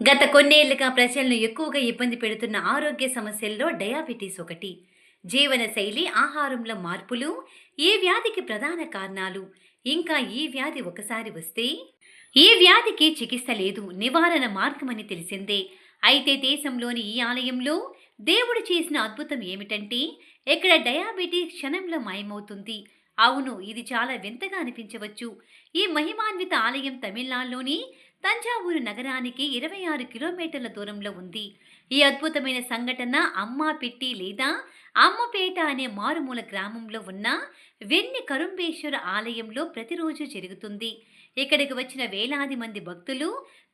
గత కొన్నేళ్ళుగా ప్రజలను ఎక్కువగా ఇబ్బంది పెడుతున్న ఆరోగ్య సమస్యల్లో డయాబెటీస్ ఒకటి. జీవనశైలి ఆహారంలో మార్పులు ఈ వ్యాధికి ప్రధాన కారణాలు? ఇంకా ఈ వ్యాధి ఒకసారి వస్తే? ఈ వ్యాధికి చికిత్స లేదు నివారణ మార్గమని తెలిసిందే. అయితే దేశంలోని ఈ ఆలయంలో దేవుడు చేసిన అద్భుతం ఏమిటంటే ఇక్కడ డయాబెటీస్ క్షణంలో మాయమవుతుంది. అవును ఇది చాలా వింతగా అనిపించవచ్చు. ఈ మహిమాన్విత ఆలయం తమిళనాడులోని తంజావూరు నగరానికి ఇరవై ఆరు కిలోమీటర్ల దూరంలో ఉంది. ఈ అద్భుతమైన సంఘటన అమ్మాపెట్టి లేదా అమ్మపేట అనే మారుమూల గ్రామంలో ఉన్న వెన్ని కరుంబేశ్వర ఆలయంలో ప్రతిరోజు జరుగుతుంది. ఇక్కడికి వచ్చిన వేలాది మంది భక్తులు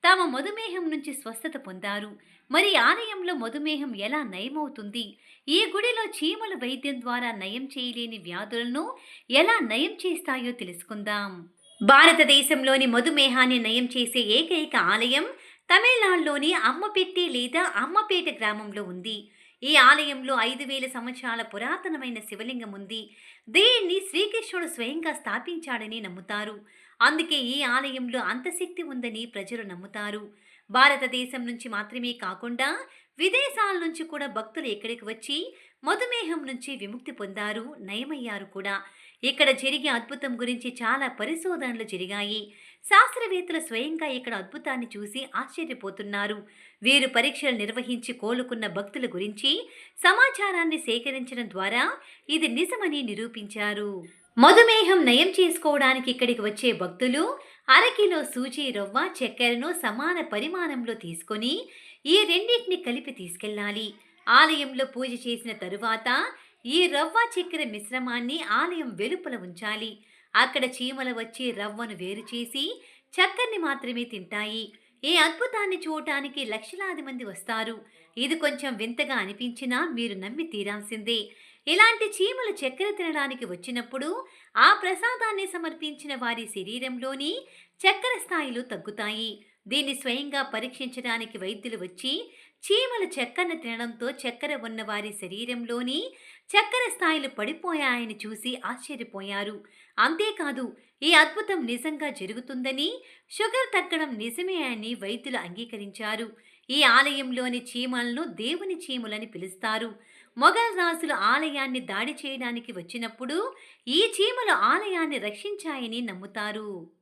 తమ మధుమేహం నుంచి స్వస్థత పొందారు. మరి ఆలయంలో మధుమేహం ఎలా నయమవుతుంది? ఈ గుడిలో చీమల వైద్యం ద్వారా నయం చేయలేని వ్యాధులను ఎలా నయం చేస్తాయో తెలుసుకుందాం. భారతదేశంలోని మధుమేహాన్ని నయం చేసే ఏకైక ఆలయం తమిళనాడులోని అమ్మపెట్టి లేదా అమ్మపేట గ్రామంలో ఉంది. ఈ ఆలయంలో ఐదు వేల సంవత్సరాల పురాతనమైన శివలింగం ఉంది. దీన్ని శ్రీకృష్ణుడు స్వయంగా స్థాపించాడని నమ్ముతారు. అందుకే ఈ ఆలయంలో అంత శక్తి ఉందని ప్రజలు నమ్ముతారు. భారతదేశం నుంచి మాత్రమే కాకుండా విదేశాల నుంచి కూడా భక్తులు ఇక్కడికి వచ్చి మధుమేహం నుంచి విముక్తి పొందారు. నయమయ్యారు కూడా. ఇక్కడ జరిగే అద్భుతం గురించి చాలా పరిశోధనలు జరిగాయి. శాస్త్రవేత్తలు స్వయంగా ఇక్కడ అద్భుతాన్ని చూసి ఆశ్చర్యపోతున్నారు. వీరు పరీక్షలు నిర్వహించి కోలుకున్న భక్తుల గురించి సమాచారాన్ని సేకరించడం ద్వారా ఇది నిజమని నిరూపించారు. మధుమేహం నయం చేసుకోవడానికి ఇక్కడికి వచ్చే భక్తులు అరకిలో సూజీ రవ్వ చక్కెరను సమాన పరిమాణంలో తీసుకొని ఈ రెండింటిని కలిపి తీసుకెళ్ళాలి. ఆలయంలో పూజ చేసిన తరువాత ఈ రవ్వ చక్కెర మిశ్రమాన్ని ఆలయం వెలుపల ఉంచాలి. అక్కడ చీమలు వచ్చి రవ్వను వేరు చేసి చక్కెరని మాత్రమే తింటాయి. ఈ అద్భుతాన్ని చూడటానికి లక్షలాది మంది వస్తారు. ఇది కొంచెం వింతగా అనిపించినా మీరు నమ్మి తీరాల్సిందే. ఇలాంటి చీమలు చక్కెర తినడానికి వచ్చినప్పుడు ఆ ప్రసాదాన్ని సమర్పించిన వారి శరీరంలోని చక్కెర స్థాయిలు తగ్గుతాయి. దీన్ని స్వయంగా పరీక్షించడానికి వైద్యులు వచ్చి చీమలు చెక్కను తినడంతో చక్కెర ఉన్న వారి శరీరంలోని చక్కెర స్థాయిలు పడిపోయాయని చూసి ఆశ్చర్యపోయారు. అంతేకాదు ఈ అద్భుతం నిజంగా జరుగుతుందని షుగర్ తగ్గడం నిజమే అని వైద్యులు అంగీకరించారు. ఈ ఆలయంలోని చీమలను దేవుని చీమలని పిలుస్తారు. మొఘల్ రాజులు ఆలయాన్ని దాడి చేయడానికి వచ్చినప్పుడు ఈ చీమలు ఆలయాన్ని రక్షించాయని నమ్ముతారు.